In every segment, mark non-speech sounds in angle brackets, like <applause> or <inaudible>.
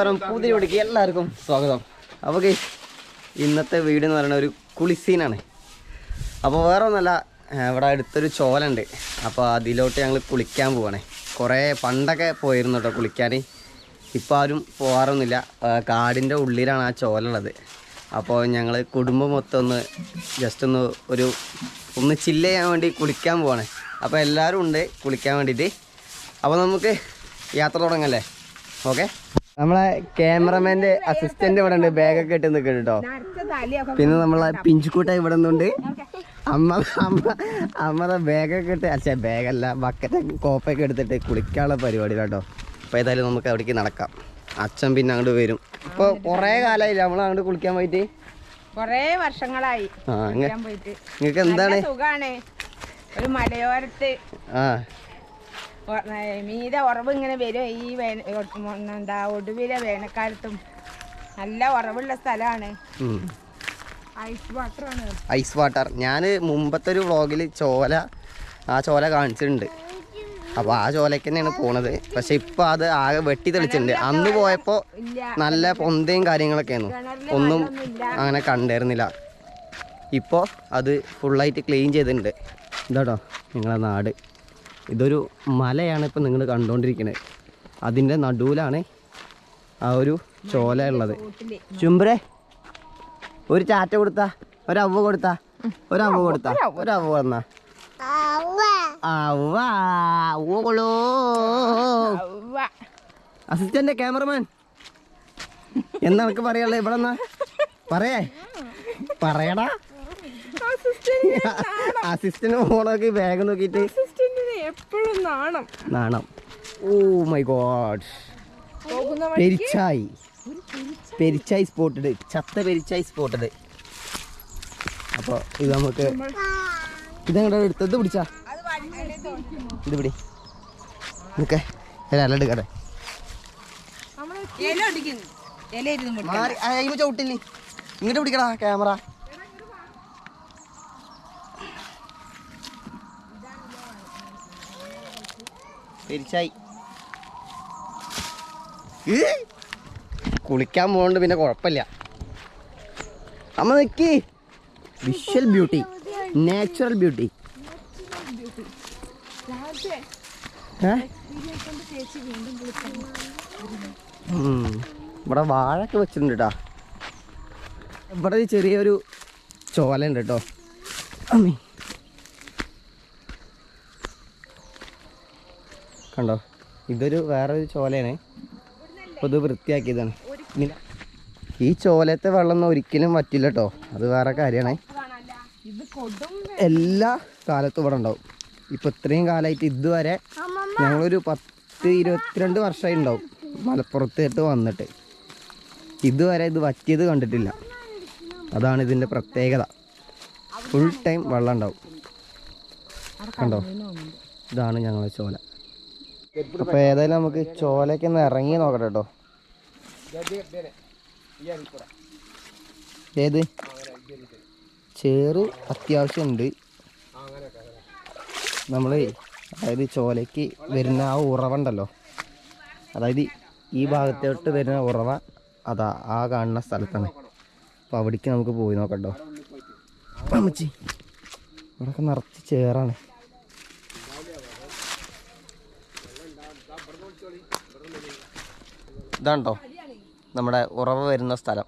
നമസ്കാരം. പുതിയ എല്ലാവർക്കും സ്വാഗതം. അപ്പോൾ ഗൈസ് ഇന്നത്തെ വീട് എന്ന് പറയുന്ന ഒരു കുളിസീനാണ്. അപ്പോൾ വേറെ ഒന്നല്ല ഇവിടെ അടുത്തൊരു ചോലുണ്ട്. അപ്പോൾ അതിലോട്ട് ഞങ്ങൾ കുളിക്കാൻ പോവാണേ. കുറേ പണ്ടൊക്കെ പോയിരുന്നു കേട്ടോ കുളിക്കാൻ ഇപ്പോൾ ആരും പോകാറൊന്നുമില്ല കാടിന്റെ ഉള്ളിലാണ് ആ ചോലുള്ളത്. അപ്പോൾ ഞങ്ങൾ കുടുംബം മൊത്തം ഒന്ന് ജസ്റ്റ് ഒന്ന് ഒരു ഒന്ന് ചില്ല് ചെയ്യാൻ വേണ്ടി കുളിക്കാൻ പോവാണ്. അപ്പോൾ എല്ലാവരും ഉണ്ട് കുളിക്കാൻ വേണ്ടിയിട്ട് അപ്പോൾ നമുക്ക് യാത്ര തുടങ്ങല്ലേ? ഓക്കെ? നമ്മളെ ക്യാമറമാന്റെ അസിസ്റ്റന്റ് ഇവിടെ ഉണ്ട്. ബാഗൊക്കെ ഇട്ട് നിൽക്കുന്നു കേട്ടോ പിന്നെ നമ്മളെ പിഞ്ചുക്കൂട്ട ഇവിടെ നിന്നുണ്ട്. അമ്മ അമ്മ അമ്മടെ ബാഗൊക്കെ ഇട്ട് അച്ഛാ ബാഗല്ല ബക്കറ്റ് കോപ്പൊക്കെ എടുത്തിട്ട് കുളിക്കാനുള്ള പരിപാടി കേട്ടോ അപ്പോൾ ഏതായാലും നമുക്ക് അവിടേക്ക് നടക്കാം. അച്ഛൻ പിന്നെ അങ്ങോട്ട് വരും. ഇപ്പോൾ കുറേ കാലമായില്ല നമ്മൾ അങ്ങോട്ട് കുളിക്കാൻ പോയിട്ട്? കൊറേ വർഷങ്ങളായി നിങ്ങൾക്ക് എന്താണ്? സുഖാണ്. ഒരു മലയോരത്ത്. ആ. മീത ഉറവ് ഇങ്ങനെ വരും. ഈ വേന എന്താ ഒടുവിലെ വേനൽക്കാലത്തും നല്ല ഉറവുള്ള സ്ഥലമാണ്. ഐസ് വാട്ടറാണ് ഐസ് വാട്ടർ ഞാൻ മുമ്പത്തെ ഒരു വ്ളോഗിൽ ചോല ആ ചോല കാണിച്ചിട്ടുണ്ട്. അപ്പോൾ ആ ചോലയ്ക്ക് തന്നെയാണ് പോണത്. പക്ഷെ ഇപ്പോൾ അത് ആകെ വെട്ടി തെളിച്ചിട്ടുണ്ട്. അന്ന് പോയപ്പോൾ നല്ല പൊന്തയും കാര്യങ്ങളൊക്കെ ആയിരുന്നു ഒന്നും അങ്ങനെ കണ്ടായിരുന്നില്ല ഇപ്പോ അത് ഫുള്ളായിട്ട് ക്ലീൻ ചെയ്തിട്ടുണ്ട്. ഇതാട്ടോ നിങ്ങളെ നാട്. ഇതൊരു മലയാണ് ഇപ്പം നിങ്ങൾ കണ്ടുകൊണ്ടിരിക്കുന്നത് അതിന്റെ നടുവിലാണ് ആ ഒരു ചോല ഉള്ളത്. ചുംബരെ ഒരു ചാറ്റ കൊടുത്താ ഒരവ കൊടുത്താ ഒരവ കൊടുത്താ ഒരവ വന്നാ. Assistant cameraman. എന്താ എനിക്ക് പറയാനുള്ളത് ഇവിടെ പറയേ. പറയടാ. അസിസ്റ്റന്റ് ഫോണൊക്കെ ബാഗ് നോക്കിയിട്ട് എപ്പോഴും നാണം. നാണം. Oh my god. പെരിച്ചായി. പെരിച്ചായി. സ്പോട്ടഡ് ചത്ത പെരിച്ചായി സ്പോട്ടഡ് അപ്പോൾ ഇത് നമുക്ക് ഇതങ്ങടെ എടുത്തത്? പിടിച്ചാ? അത് വഴിയിലെ തോന്നുന്നു. ഇത് പിടി നിൽക്കേ ഇല അയ്യോ ചവിട്ടില്ലേ? ഇങ്ങോട്ട് പിടിക്കടാ ക്യാമറ പെരിച്ചായി. കുളിക്കാൻ പോകണ്ട് പിന്നെ കുഴപ്പമില്ല. അമ്മ Nikki. Visual beauty natural beauty. ഇവിടെ വാഴൊക്കെ വെച്ചിട്ടുണ്ട് കേട്ടോ ഇവിടെ ചെറിയൊരു ചോല ഉണ്ട് കേട്ടോ അമ്മേ. കണ്ടോ? ഇതൊരു വേറൊരു ചോലയാണ്. അപ്പോൾ ഇത് വൃത്തിയാക്കിയതാണ്. ഈ ചോലത്തെ വെള്ളം ഒരിക്കലും പറ്റില്ല കേട്ടോ. അത് വേറെ കാര്യമാണ്. എല്ലാ കാലത്തും ഇവിടെ ഉണ്ടാവും. ഇപ്പം ഇത്രയും കാലമായിട്ട് ഇതുവരെ ഞങ്ങളൊരു പത്ത് ഇരുപത്തിരണ്ട് വർഷമായി ഉണ്ടാവും മലപ്പുറത്തേട്ട് വന്നിട്ട്. ഇതുവരെ ഇത് വറ്റിയത് കണ്ടിട്ടില്ല. അതാണ് ഇതിന്റെ പ്രത്യേകത. ഫുൾ ടൈം വെള്ളം ഉണ്ടാവും. കണ്ടോ? ഇതാണ് ഞങ്ങളെ ചോല. അപ്പോൾ ഏതായാലും നമുക്ക് ചോലയ്ക്ക് ഒന്ന് ഇറങ്ങി നോക്കട്ടെ കേട്ടോ ഏത്? ചേറ് അത്യാവശ്യമുണ്ട് നമ്മൾ അതായത് ചോലയ്ക്ക് വരുന്ന ആ ഉറവുണ്ടല്ലോ? അതായത് ഈ ഭാഗത്തോട്ട് വരുന്ന ഉറവ അതാ ആ കാണുന്ന സ്ഥലത്താണ്. അപ്പോൾ അവിടേക്ക് നമുക്ക് പോയി നോക്കട്ടോ അമ്മച്ചി ഇവിടെയൊക്കെ നിറച്ച് ചേറാണ്. ഇതാണ്ടോ? നമ്മുടെ ഉറവ വരുന്ന സ്ഥലം.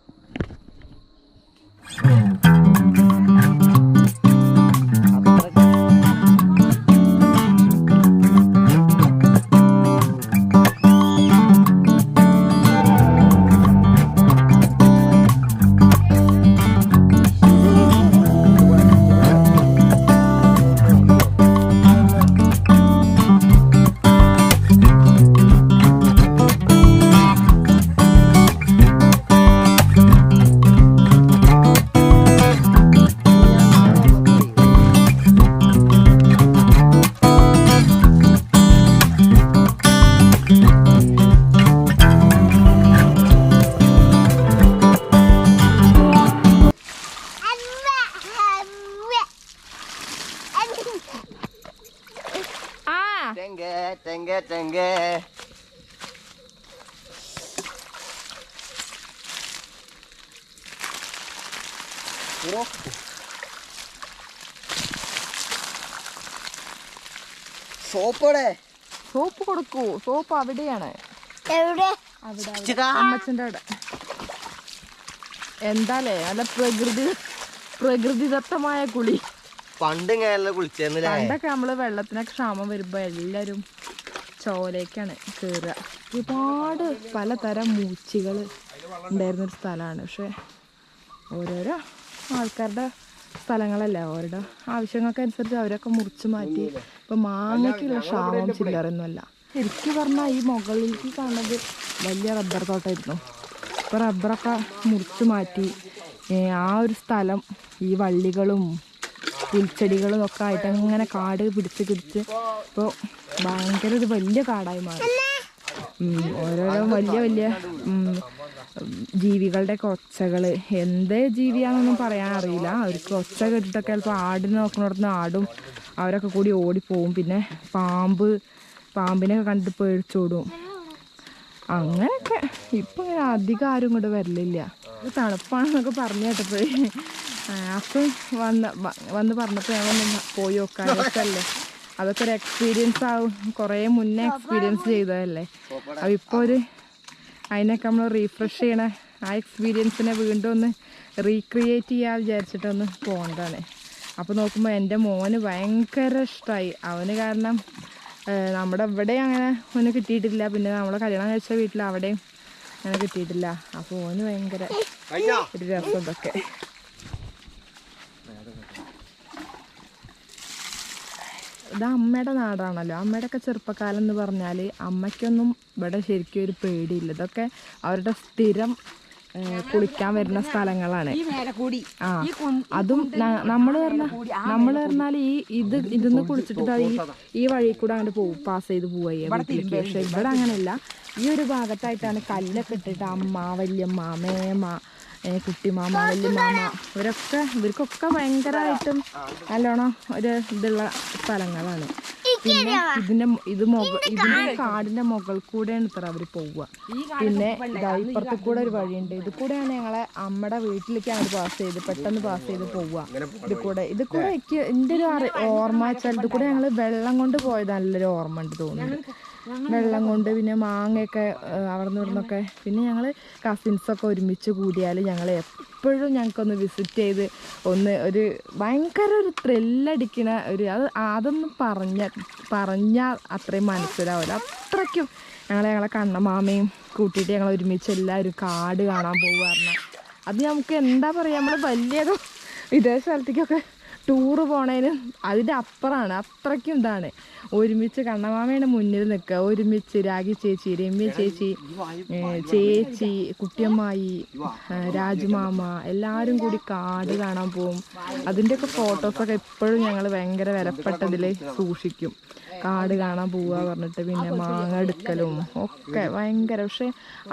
തെങ്ക് തെങ്ക് തെങ്ക് സോപ്പോടെ സോപ്പ് കൊടുക്കൂ. സോപ്പ് അവിടെയാണ്. എവിടെ? അവിടെ. അമ്മച്ചന്റെ അവിടെ. എന്താലേ? നല്ല പ്രകൃതി പ്രകൃതിദത്തമായ കുളി. പണ്ട് പണ്ടൊക്കെ നമ്മൾ വെള്ളത്തിനൊക്കെ ക്ഷാമം വരുമ്പോ എല്ലാരും ചോലേക്കാണ് കയറുക ഒരുപാട് പലതരം മൂച്ചികൾ ഉണ്ടായിരുന്ന ഒരു സ്ഥലമാണ്. പക്ഷെ ഓരോരോ ആൾക്കാരുടെ സ്ഥലങ്ങളല്ലേ അവരുടെ ആവശ്യങ്ങൾക്കനുസരിച്ച് അവരൊക്കെ മുറിച്ച് മാറ്റി ഇപ്പൊ മാങ്ങയ്ക്കുള്ള ക്ഷാമം ചില്ലറൊന്നുമല്ല ശരിക്കും പറഞ്ഞാൽ ഈ മുകളിലേക്ക് കാണുന്നത് വലിയ റബ്ബർ തോട്ടമായിരുന്നു. ഇപ്പൊ റബ്ബറൊക്കെ മുറിച്ച് മാറ്റി ആ ഒരു സ്ഥലം ഈ വള്ളികളും പുൽച്ചെടികളും ഒക്കെ ആയിട്ട് അങ്ങനെ കാട് പിടിച്ച് പിടിച്ച് ഇപ്പോൾ ഭയങ്കര ഒരു വലിയ കാടായി മാറി. ഓരോരോ വലിയ വലിയ ജീവികളുടെ ഒക്കെ ഒച്ചകൾ എന്ത് ജീവിയാണെന്നൊന്നും പറയാൻ അറിയില്ല. അവർക്ക് ഒച്ച കേട്ടിട്ടൊക്കെ ചിലപ്പോൾ ആടിനെ നോക്കുന്നിടത്തുനിന്ന് ആടും അവരൊക്കെ കൂടി ഓടിപ്പോവും. പിന്നെ പാമ്പ് പാമ്പിനെയൊക്കെ കണ്ടിട്ട് പേടിച്ചോടും. അങ്ങനെയൊക്കെ. ഇപ്പൊ അധികം ആരും ഇങ്ങോട്ട് വരലില്ല. തണുപ്പാണെന്നൊക്കെ പറഞ്ഞു കേട്ടപ്പോഴേ. അപ്പം വന്ന് വന്ന് പറഞ്ഞപ്പോൾ ഞങ്ങളൊന്ന് പോയി നോക്കാൻ രസമല്ലേ അതൊക്കെ ഒരു എക്സ്പീരിയൻസ് ആവും. കുറേ മുന്നേ എക്സ്പീരിയൻസ് ചെയ്തതല്ലേ. അപ്പം ഇപ്പോൾ ഒരു അതിനൊക്കെ നമ്മൾ റീഫ്രഷ് ചെയ്യണ ആ എക്സ്പീരിയൻസിനെ വീണ്ടും ഒന്ന് റീക്രിയേറ്റ് ചെയ്യാൻ വിചാരിച്ചിട്ടൊന്ന് പോകേണ്ടതാണ് അപ്പോൾ നോക്കുമ്പോൾ എന്റെ മോന് ഭയങ്കര ഇഷ്ടമായി അവന് കാരണം നമ്മുടെ ഇവിടെ അങ്ങനെ ഒന്ന് കിട്ടിയിട്ടില്ല. പിന്നെ നമ്മളെ കല്യാണം കഴിച്ച വീട്ടിൽ അവിടെയും അങ്ങനെ കിട്ടിയിട്ടില്ല. അപ്പോൾ ഓന് ഭയങ്കര ഒരു രസം ഇതൊക്കെ ഇത് അമ്മയുടെ നാടാണല്ലോ. അമ്മയുടെ ഒക്കെ ചെറുപ്പക്കാലം എന്ന് പറഞ്ഞാൽ അമ്മയ്ക്കൊന്നും ഇവിടെ ശരിക്കും ഒരു പേടിയില്ല. ഇതൊക്കെ അവരുടെ സ്ഥിരം കുളിക്കാൻ വരുന്ന സ്ഥലങ്ങളാണ്. ആ അതും നമ്മൾ പറഞ്ഞ നമ്മൾ പറഞ്ഞാൽ ഈ ഇത് ഇതിന്ന് കുളിച്ചിട്ട് ഈ ഈ വഴി കൂടെ അങ്ങോട്ട് പോകും പാസ് ചെയ്ത് പോവുക വീട്ടിലേക്ക്. പക്ഷെ ഇവിടെ അങ്ങനെയല്ല. ഈ ഒരു ഭാഗത്തായിട്ടാണ് കല്ലൊക്കെ ഇട്ടിട്ട് അമ്മ വല്യമ്മ മേമ കുട്ടിമാമ വല്യമാമ ഇവരൊക്കെ ഇവർക്കൊക്കെ ഭയങ്കരമായിട്ടും നല്ലോണം ഒരു ഇതുള്ള സ്ഥലങ്ങളാണ്. പിന്നെ ഇതിന്റെ ഇത് മുകൾ ഇതിന്റെ കാടിന്റെ മുകൾ കൂടെയാണ് ഇത്ര അവർ പോവുക. പിന്നെ ഇപ്പുറത്തെ കൂടെ ഒരു വഴിയുണ്ട്. ഇത് കൂടെയാണ് ഞങ്ങളെ അമ്മയുടെ വീട്ടിലേക്ക് അങ്ങോട്ട് പാസ് ചെയ്ത് പെട്ടെന്ന് പാസ് ചെയ്ത് പോവുക. ഇത് കൂടെ ഇത് കൂടെ എനിക്ക് എന്റെ ഒരു ഓർമ്മ വെച്ചാൽ ഇത് കൂടെ ഞങ്ങൾ വെള്ളം കൊണ്ട് പോയത് നല്ലൊരു ഓർമ്മ ഉണ്ട് തോന്നുന്നുണ്ട് വെള്ളം കൊണ്ട് പിന്നെ മാങ്ങയൊക്കെ അവിടെ നിന്നൊക്കെ പിന്നെ ഞങ്ങൾ കസിൻസൊക്കെ ഒരുമിച്ച് കൂടിയാൽ ഞങ്ങൾ എപ്പോഴും ഞങ്ങൾക്കൊന്ന് വിസിറ്റ് ചെയ്ത് ഒന്ന് ഒരു ഭയങ്കര ഒരു ത്രില്ലടിക്കണ ഒരു അത് അതൊന്നും പറഞ്ഞ പറഞ്ഞാൽ അത്രയും മനസ്സിലാവില്ല അത്രയ്ക്കും ഞങ്ങൾ ഞങ്ങളെ കണ്ണമാമയും കൂട്ടിയിട്ട് ഞങ്ങൾ ഒരുമിച്ച് എല്ലാവരും കാട് കാണാൻ പോകുക അത് നമുക്ക് എന്താ പറയുക നമ്മൾ വലിയൊരു വിദേശ സ്ഥലത്തേക്കൊക്കെ ടൂറ് പോണേനും അതിന്റെ അപ്പുറമാണ് അത്രയ്ക്കും ഇതാണ്. ഒരുമിച്ച് കണ്ണമാമയുടെ മുന്നിൽ നിൽക്കുക. ഒരുമിച്ച് രാഗി ചേച്ചി രമ്യ ചേച്ചി ചേച്ചി കുട്ടിയമ്മായി രാജുമാമ എല്ലാവരും കൂടി കാട് കാണാൻ പോവും. അതിന്റെയൊക്കെ ഫോട്ടോസൊക്കെ എപ്പോഴും ഞങ്ങൾ ഭയങ്കര വിലപ്പെട്ടതിൽ സൂക്ഷിക്കും. കാട് കാണാൻ പോവുക പറഞ്ഞിട്ട് പിന്നെ മാങ്ങ എടുക്കലും ഒക്കെ ഭയങ്കര. പക്ഷെ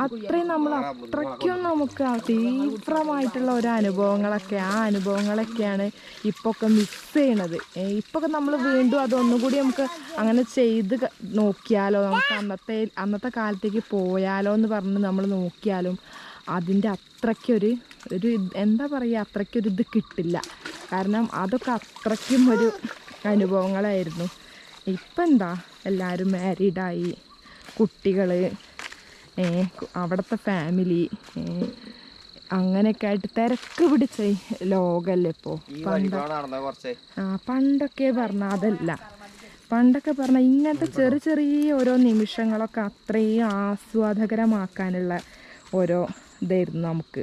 അത്രയും നമ്മൾ അത്രയ്ക്കും നമുക്ക് തീവ്രമായിട്ടുള്ള ഒരു അനുഭവങ്ങളൊക്കെ ആ അനുഭവങ്ങളൊക്കെയാണ് ഇപ്പോൾ ഒക്കെ മിസ് ചെയ്യണത്. ഇപ്പോൾ നമ്മൾ വീണ്ടും അതൊന്നുകൂടി നമുക്ക് അങ്ങനെ ചെയ്ത് നോക്കിയാലോ? നമുക്ക് അന്നത്തെ അന്നത്തെ കാലത്തേക്ക് പോയാലോ എന്ന് പറഞ്ഞ് നമ്മൾ നോക്കിയാലും അതിന്റെ അത്രയ്ക്കൊരു ഒരു എന്താ പറയുക അത്രയ്ക്കൊരു ഇത് കിട്ടില്ല. കാരണം അതൊക്കെ അത്രയ്ക്കും ഒരു അനുഭവങ്ങളായിരുന്നു. ഇപ്പം എന്താ? എല്ലാവരും മാരീഡായി കുട്ടികൾ അവിടുത്തെ ഫാമിലി അങ്ങനെയൊക്കെ ആയിട്ട് തിരക്ക് പിടിച്ച ലോകല്ലേ ഇപ്പോ? ഇപ്പോൾ പണ്ട് ആ പണ്ടൊക്കെ പറഞ്ഞാൽ അതല്ല. പണ്ടൊക്കെ പറഞ്ഞ ഇങ്ങനത്തെ ചെറിയ ചെറിയ ഓരോ നിമിഷങ്ങളൊക്കെ അത്രയും ആസ്വാദകരമാക്കാനുള്ള ഓരോ ഇതായിരുന്നു നമുക്ക്.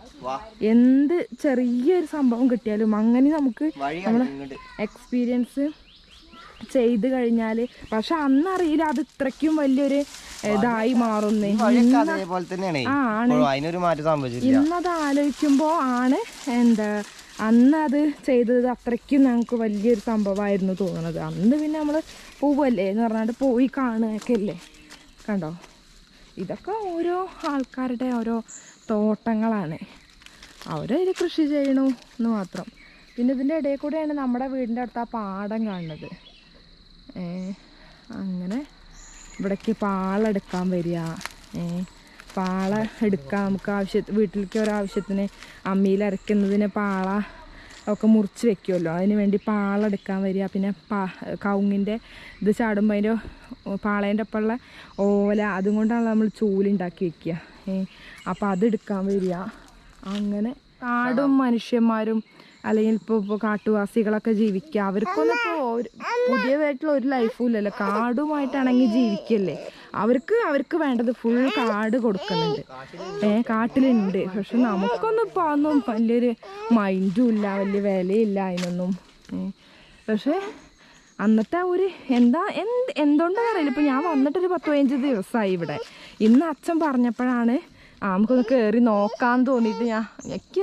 എന്ത് ചെറിയൊരു സംഭവം കിട്ടിയാലും അങ്ങനെ നമുക്ക് നമ്മൾ എക്സ്പീരിയൻസ് ചെയ്ത് കഴിഞ്ഞാൽ പക്ഷെ അന്നറിയില്ല അത് ഇത്രയ്ക്കും വലിയൊരു ഇതായി മാറുന്നേ ആ ആണ്. ഇന്നത് ആലോചിക്കുമ്പോൾ ആണ് എന്താ അന്ന് അത് ചെയ്തത് അത്രയ്ക്കും ഞങ്ങൾക്ക് വലിയൊരു സംഭവമായിരുന്നു തോന്നുന്നത്. അന്ന് പിന്നെ നമ്മൾ പോവല്ലേ എന്ന് പറഞ്ഞാണ്ട് പോയി കാണുകയൊക്കെ അല്ലേ കണ്ടോ? ഇതൊക്കെ ഓരോ ആൾക്കാരുടെ ഓരോ തോട്ടങ്ങളാണ്. അവരതിൽ കൃഷി ചെയ്യണു എന്ന് മാത്രം. പിന്നെ ഇതിന്റെ ഇടയിൽ കൂടെയാണ് നമ്മുടെ വീടിന്റെ അടുത്ത് ആ പാടം കാണുന്നത്. അങ്ങനെ ഇവിടേക്ക് പാള എടുക്കാൻ വരിക പാള എടുക്കാൻ നമുക്ക് ആവശ്യ വീട്ടിലേക്ക് ഒരാവശ്യത്തിന് അമ്മിയിൽ അരയ്ക്കുന്നതിന് പാള ഒക്കെ മുറിച്ച് വെക്കുമല്ലോ. അതിന് വേണ്ടി പാളെടുക്കാൻ വരിക. പിന്നെ പാ കവുങ്ങിന്റെ ഇത് ചാടുമ്പോൾ അതിന്റെ പാളേന്റെ ഒപ്പമുള്ള ഓല അതും കൊണ്ടാണ് നമ്മൾ ചൂലുണ്ടാക്കി വെക്കുക. അപ്പോൾ അതെടുക്കാൻ വരിക. അങ്ങനെ കാടും മനുഷ്യന്മാരും അല്ലെങ്കിൽ ഇപ്പോൾ ഇപ്പോൾ കാട്ടുവാസികളൊക്കെ ജീവിക്കുക. അവർക്കൊന്നും ഇപ്പോൾ പുതിയതായിട്ടുള്ള ഒരു ലൈഫും ഇല്ലല്ലോ. കാടുമായിട്ടാണെങ്കിൽ ജീവിക്കല്ലേ? അവർക്ക് അവർക്ക് വേണ്ടത് ഫുൾ കാട് കൊടുക്കുന്നുണ്ട്. ഏ കാട്ടിലുണ്ട്. പക്ഷെ നമുക്കൊന്നും ഇപ്പോൾ അതൊന്നും വലിയൊരു മൈൻഡും ഇല്ല വലിയ വിലയില്ല അതിനൊന്നും. പക്ഷേ അന്നത്തെ ഒരു എന്താ എന്ത് എന്തുകൊണ്ടാണെന്ന് അറിയില്ല. ഇപ്പൊ ഞാൻ വന്നിട്ടൊരു പത്ത് പതിനഞ്ച് ദിവസമായി ഇവിടെ. ഇന്ന് അച്ഛൻ പറഞ്ഞപ്പോഴാണ് ആ നമുക്കൊന്ന് കയറി നോക്കാൻ തോന്നിയിട്ട് ഞാൻ എനിക്ക്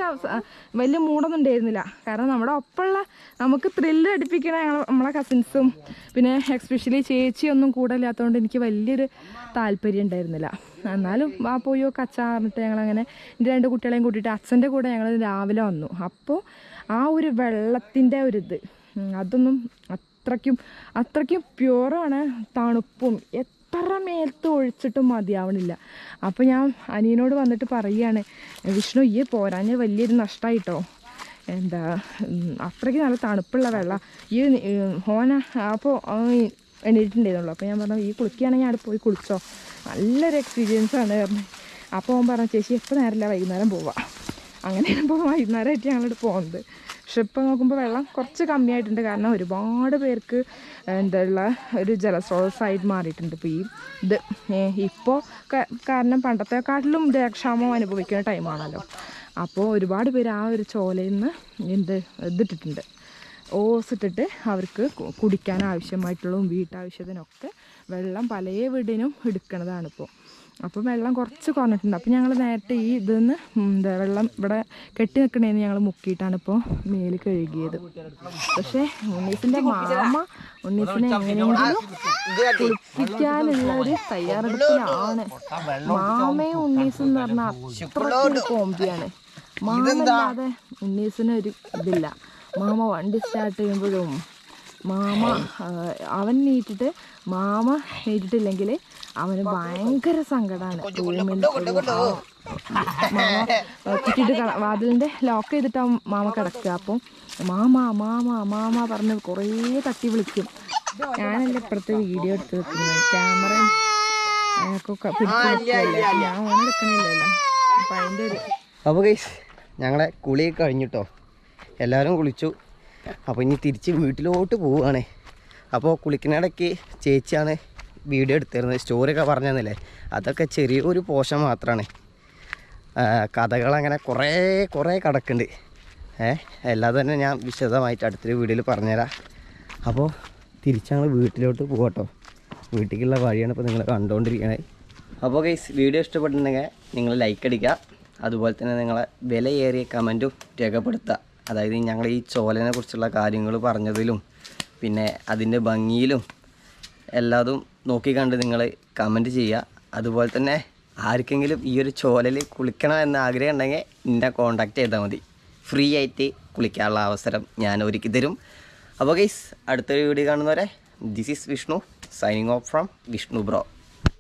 വലിയ മൂടൊന്നും ഉണ്ടായിരുന്നില്ല. കാരണം നമ്മുടെ ഒപ്പമുള്ള നമുക്ക് ത്രില്ല് അടിപ്പിക്കണ ഞങ്ങൾ നമ്മളെ കസിൻസും പിന്നെ എക്സ്പെഷ്യലി ചേച്ചിയൊന്നും കൂടെ ഇല്ലാത്തതുകൊണ്ട് എനിക്ക് വലിയൊരു താല്പര്യം ഉണ്ടായിരുന്നില്ല. എന്നാലും ആ പോയോ കച്ച പറഞ്ഞിട്ട് ഞങ്ങളങ്ങനെ എന്റെ രണ്ട് കുട്ടികളെയും കൂട്ടിയിട്ട് അച്ഛന്റെ കൂടെ ഞങ്ങൾ രാവിലെ വന്നു. അപ്പോൾ ആ ഒരു വെള്ളത്തിന്റെ ഒരു ഇത് അതൊന്നും അത്രയ്ക്കും അത്രയ്ക്കും പ്യുവറാണ് തണുപ്പും. എത്ര മേലത്ത് ഒഴിച്ചിട്ടും മതിയാവണില്ല. അപ്പോൾ ഞാൻ അനിയനോട് വന്നിട്ട് പറയുകയാണ് വിഷ്ണു ഈ പോരാഞ്ഞ് വലിയൊരു നഷ്ടമായിട്ടോ എന്താ അത്രയ്ക്ക് നല്ല തണുപ്പുള്ള വെള്ളം. ഈ ഹോന അപ്പോൾ എണീറ്റിട്ടുണ്ടായിരുന്നുള്ളൂ. അപ്പോൾ ഞാൻ പറഞ്ഞു ഈ കുളിക്കുകയാണെങ്കിൽ അവിടെ പോയി കുളിച്ചോ? നല്ലൊരു എക്സ്പീരിയൻസ് ആണ്. പറഞ്ഞു. അപ്പോൾ അവൻ പറഞ്ഞു ചേച്ചി എപ്പോൾ നേരമില്ല വൈകുന്നേരം പോവാം. അങ്ങനെയാണ് ഇപ്പോൾ വൈകുന്നേരമായിട്ട് ഞങ്ങളിവിടെ പോകുന്നത് പക്ഷെ ഇപ്പോൾ നോക്കുമ്പോൾ വെള്ളം കുറച്ച് കമ്മിയായിട്ടുണ്ട്. കാരണം ഒരുപാട് പേർക്ക് എന്താ ഉള്ള ഒരു ജലസ്രോതസ്സായിട്ട് മാറിയിട്ടുണ്ട്. ഇപ്പോൾ ഈ ഇത് ഇപ്പോൾ കാരണം പണ്ടത്തെക്കാട്ടിലും ജലക്ഷാമം അനുഭവിക്കുന്ന ടൈമാണല്ലോ അപ്പോൾ ഒരുപാട് പേര് ആ ഒരു ചോലയിൽ നിന്ന് എന്ത് ഇതിട്ടിട്ടുണ്ട്. ഓസ് ഇട്ടിട്ട് അവർക്ക് കുടിക്കാൻ ആവശ്യമായിട്ടുള്ളതും വീട്ടാവശ്യത്തിനൊക്കെ വെള്ളം പല വീടിനും എടുക്കണതാണ് ഇപ്പോൾ അപ്പോൾ വെള്ളം കുറച്ച് കുറഞ്ഞിട്ടുണ്ട് അപ്പോൾ ഞങ്ങൾ നേരത്തെ ഈ ഇതിൽ എന്താ വെള്ളം ഇവിടെ കെട്ടി നിൽക്കണേന്ന് ഞങ്ങൾ മുക്കിയിട്ടാണ് ഇപ്പോൾ മേൽ കഴുകിയത്. പക്ഷേ ഉണ്ണീസിന്റെ മാമ ഉണ്ണീസിനെ എങ്ങനെയെങ്കിലും കുളിപ്പിക്കാനുള്ള ഒരു തയ്യാറെടുപ്പിലാണ്. മാമയും ഉണ്ണീസും എന്ന് പറഞ്ഞാൽ അത്രയ്ക്കൊരു കോമ്പിയാണ്. മാമല്ലാതെ ഉണ്ണീസിന് ഒരു ഇതില്ല. മാമ വണ്ടി സ്റ്റാർട്ട് ചെയ്യുമ്പോഴും മാമ അവൻ നീറ്റിട്ട് മാമ നീറ്റിട്ടില്ലെങ്കിൽ അവന് ഭയങ്കര സങ്കടമാണ് <laughs> കട വാതിലിന്റെ ലോക്ക് ചെയ്തിട്ടാ മാമ കിടക്കുക. അപ്പം മാമ മാമ മാമ പറഞ്ഞ് കുറേ തട്ടി വിളിക്കും. ഞാനല്ല ഇപ്പുറത്തെ വീഡിയോ എടുത്ത് വെക്കുന്നത് ക്യാമറ ഒക്കെ പിടിച്ച് വെക്കുകയല്ലേ. ഞാൻ ഓൺ എടുക്കണില്ലല്ലോ. അപ്പം അതിന്റെ ഒരു അപ്പോൾ ഗൈസ് ഞങ്ങളെ കുളി കഴിഞ്ഞിട്ടോ? എല്ലാവരും കുളിച്ചു. അപ്പോൾ ഇനി തിരിച്ച് വീട്ടിലോട്ട് പോവുകയാണ് അപ്പോൾ കുളിക്കുന്നിടയ്ക്ക് ചേച്ചിയാണ് വീഡിയോ എടുത്തിരുന്നത്. സ്റ്റോറിയൊക്കെ പറഞ്ഞു തന്നില്ലേ അതൊക്കെ ചെറിയൊരു പോഷൻ മാത്രമാണ് കഥകളങ്ങനെ കുറേ കുറേ കിടക്കുന്നുണ്ട് ഏ എല്ലാം തന്നെ ഞാൻ വിശദമായിട്ട് അടുത്തൊരു വീഡിയോയിൽ പറഞ്ഞുതരാം അപ്പോൾ തിരിച്ചാണ് വീട്ടിലോട്ട് പോകട്ടോ വീട്ടിലേക്കുള്ള വഴിയാണ് ഇപ്പോൾ നിങ്ങൾ കണ്ടുകൊണ്ടിരിക്കുന്നത് അപ്പോൾ ഗൈസ് വീഡിയോ ഇഷ്ടപ്പെട്ടിട്ടുണ്ടെങ്കിൽ നിങ്ങൾ ലൈക്ക് അടിക്കുക. അതുപോലെ തന്നെ നിങ്ങളെ വിലയേറിയ കമന്റും രേഖപ്പെടുത്തുക. അതായത് ഞങ്ങൾ ഈ ചോലനെ കുറിച്ചുള്ള കാര്യങ്ങൾ പറഞ്ഞതിലും പിന്നെ അതിന്റെ ഭംഗിയിലും എല്ലാതും നോക്കിക്കണ്ട് നിങ്ങൾ കമന്റ് ചെയ്യുക. അതുപോലെ തന്നെ ആർക്കെങ്കിലും ഈ ഒരു ചോലയിൽ കുളിക്കണം എന്ന ആഗ്രഹം ഉണ്ടെങ്കിൽ എന്നെ കോണ്ടാക്ട് ചെയ്താൽ മതി. ഫ്രീ ആയിട്ട് കുളിക്കാനുള്ള അവസരം ഞാൻ ഒരുക്കി തരും. അപ്പോൾ ഗൈസ് അടുത്തൊരു വീഡിയോ കാണുന്നവരെ this is Vishnu signing off from Vishnu bro